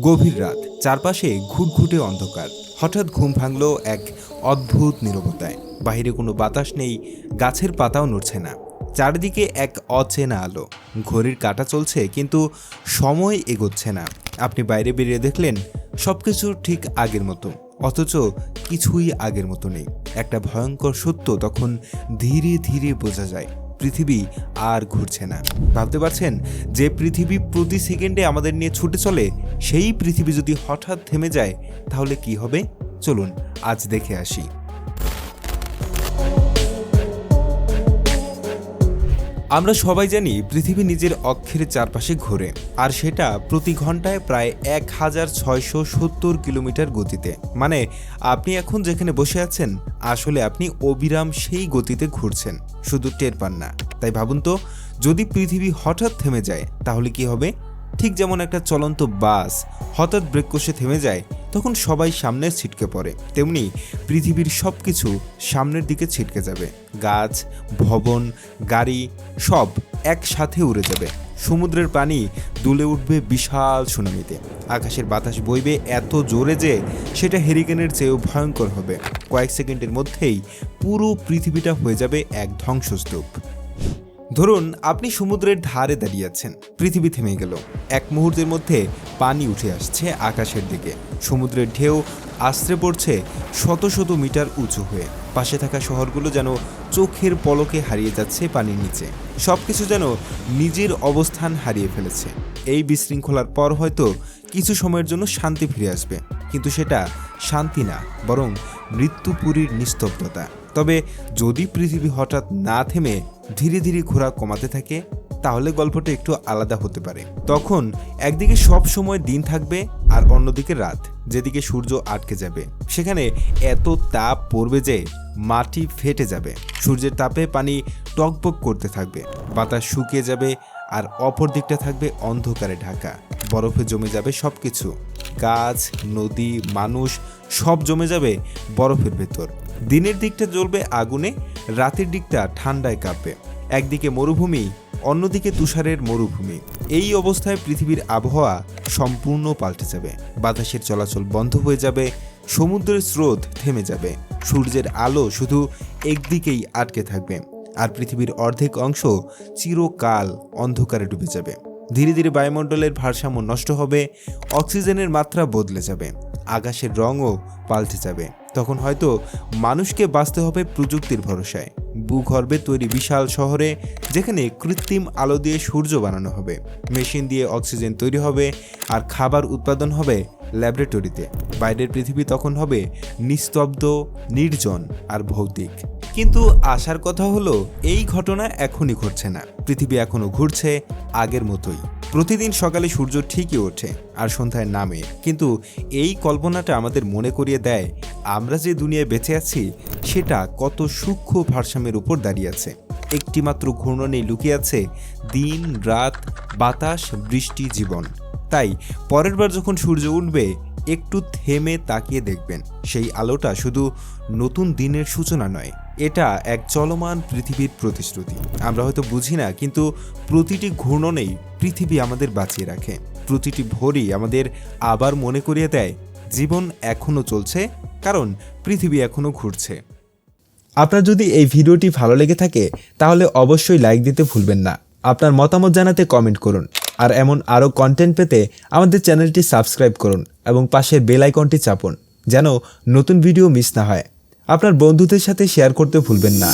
গভীর রাত, চারপাশে ঘুটঘুটে অন্ধকার। হঠাৎ ঘুম ভাঙল এক অদ্ভুত নীরবতায়। বাইরে কোনো বাতাস নেই, গাছের পাতাও নড়ছে না। চারিদিকে এক অচেনা আলো। ঘড়ির কাটা চলছে, কিন্তু সময় এগোচ্ছে না। আপনি বাইরে বেরিয়ে দেখলেন সব কিছু ঠিক আগের মতো, অথচ কিছুই আগের মতো নেই। একটা ভয়ঙ্কর সত্য তখন ধীরে ধীরে বোঝা যায়। পৃথিবী আর ঘুরছে না। ভাবতে পারছেন? যে পৃথিবী প্রতি সেকেন্ডে আমাদের নিয়ে ছুটে চলে, সেই পৃথিবী যদি হঠাৎ থেমে যায়, তাহলে কি হবে? চলুন, আজ দেখে আসি। আমরা সবাই জানি পৃথিবী নিজের অক্ষের চারপাশে ঘোরে, আর সেটা প্রতি ঘন্টায় প্রায় এক হাজার ছয়শো সত্তর কিলোমিটার গতিতে। মানে আপনি এখন যেখানে বসে আছেন, আসলে আপনি অবিরাম সেই গতিতে ঘুরছেন, শুধু টের পান না। তাই ভাবুন তো, যদি পৃথিবী হঠাৎ থেমে যায়, তাহলে কি হবে? ঠিক যেমন একটা চলন্ত বাস হঠাৎ ব্রেক কষে থেমে যায় তখন সবাই সামনে ছিটকে পড়ে। তেমনি পৃথিবীর সব কিছু সামনের দিকে ছিটকে যাবে। গাছ, ভবন, গাড়ি সব একসাথে উড়ে যাবে। সমুদ্রের পানি দুলে উঠবে বিশাল সুনামিতে। আকাশের বাতাস বইবে এত জোরে যে সেটা হেরিকেনের চেয়েও ভয়ঙ্কর হবে। কয়েক সেকেন্ডের মধ্যেই পুরো পৃথিবীটা হয়ে যাবে এক ধ্বংসস্তূপ। ধরুন, আপনি সমুদ্রের ধারে দাঁড়িয়ে আছেন। পৃথিবী থেমে গেল। এক মুহূর্তের মধ্যে পানি উঠে আসছে আকাশের দিকে। সমুদ্রের ঢেউ আশ্রে পড়ছে শত শত মিটার উঁচু হয়ে। পাশে থাকা শহরগুলো যেন চোখের পলকে হারিয়ে যাচ্ছে পানির নিচে। সব কিছু যেন নিজের অবস্থান হারিয়ে ফেলেছে। এই বিশৃঙ্খলার পর হয়তো কিছু সময়ের জন্য শান্তি ফিরে আসবে। কিন্তু সেটা শান্তি না, বরং মৃত্যুপুরীর নিস্তব্ধতা। তবে যদি পৃথিবী হঠাৎ না থেমে ধীরে ধীরে ঘোরা কমাতে থাকে, তাহলে গল্পটা একটু আলাদা হতে পারে। তখন একদিকে সব সময় দিন থাকবে আর অন্যদিকে রাত, যেদিকে সূর্য আটকে যাবে। সেখানে এত তাপ পড়বে যে মাটি ফেটে যাবে। সূর্যের তাপে পানি টকবক করতে থাকবে, বাতাস শুকিয়ে যাবে আর অপর দিকটা থাকবে অন্ধকারে ঢাকা। বরফে জমে যাবে সব কিছু গাছ, নদী, মানুষ, সব জমে যাবে বরফের ভেতর। দিনের দিকটা জ্বলবে আগুনে, রাতের দিকটা ঠান্ডায় কাঁপবে। একদিকে মরুভূমি, অন্যদিকে তুষারের মরুভূমি। এই অবস্থায় পৃথিবীর আবহাওয়া সম্পূর্ণ পাল্টে যাবে। বাতাসের চলাচল বন্ধ হয়ে যাবে, সমুদ্রের স্রোত থেমে যাবে। সূর্যের আলো শুধু একদিকেই আটকে থাকবে। আর পৃথিবীর অর্ধেক অংশ চিরকাল অন্ধকারে ডুবে যাবে। ধীরে ধীরে বায়ুমণ্ডলের ভারসাম্য নষ্ট হবে, অক্সিজেনের মাত্রা বদলে যাবে, আকাশের রঙও পাল্টে যাবে। তখন হয়তো মানুষকে বাঁচতে হবে প্রযুক্তির ভরসায়। ভূগর্ভে তৈরি বিশাল শহরে যেখানে কৃত্রিম আলো দিয়ে সূর্য বানানো হবে। মেশিন দিয়ে অক্সিজেন তৈরি হবে আর খাবার উৎপাদন হবে ল্যাবরেটরিতে। বাইরের পৃথিবী তখন হবে নিস্তব্ধ, নির্জন আর ভৌতিক। কিন্তু আসার কথা হলো, এই ঘটনা এখনই ঘটছে না। পৃথিবী এখনও ঘুরছে আগের মতোই। প্রতিদিন সকালে সূর্য ঠিকই ওঠে আর সন্ধ্যায় নামে। কিন্তু এই কল্পনাটা আমাদের মনে করিয়ে দেয়, আমরা যে দুনিয়ায় বেঁচে আছি, সেটা কত সূক্ষ্ম ভারসাম্যের উপর দাঁড়িয়ে আছে। একটিমাত্র ঘূর্ণনেই লুকিয়ে আছে দিন, রাত, বাতাস, বৃষ্টি, জীবন। তাই পরের বার যখন সূর্য উঠবে, একটু থেমে তাকিয়ে দেখবেন। সেই আলোটা শুধু নতুন দিনের সূচনা নয় এটা এক চলমান পৃথিবীর প্রতিশ্রুতি। আমরা হয়তো বুঝি না, কিন্তু প্রতিটি ঘূর্ণনেই পৃথিবী আমাদের বাঁচিয়ে রাখে। প্রতিটি ভোরই আমাদের আবার মনে করিয়ে দেয়, জীবন এখনও চলছে, কারণ পৃথিবী এখনও ঘুরছে। আপনার যদি এই ভিডিওটি ভালো লেগে থাকে, তাহলে অবশ্যই লাইক দিতে ভুলবেন না। আপনার মতামত জানাতে কমেন্ট করুন। আর এমন আরও কন্টেন্ট পেতে আমাদের চ্যানেলটি সাবস্ক্রাইব করুন এবং পাশের বেল আইকনটি চাপুন, যেন নতুন ভিডিও মিস না হয়। আপনার বন্ধুদের সাথে শেয়ার করতে ভুলবেন না।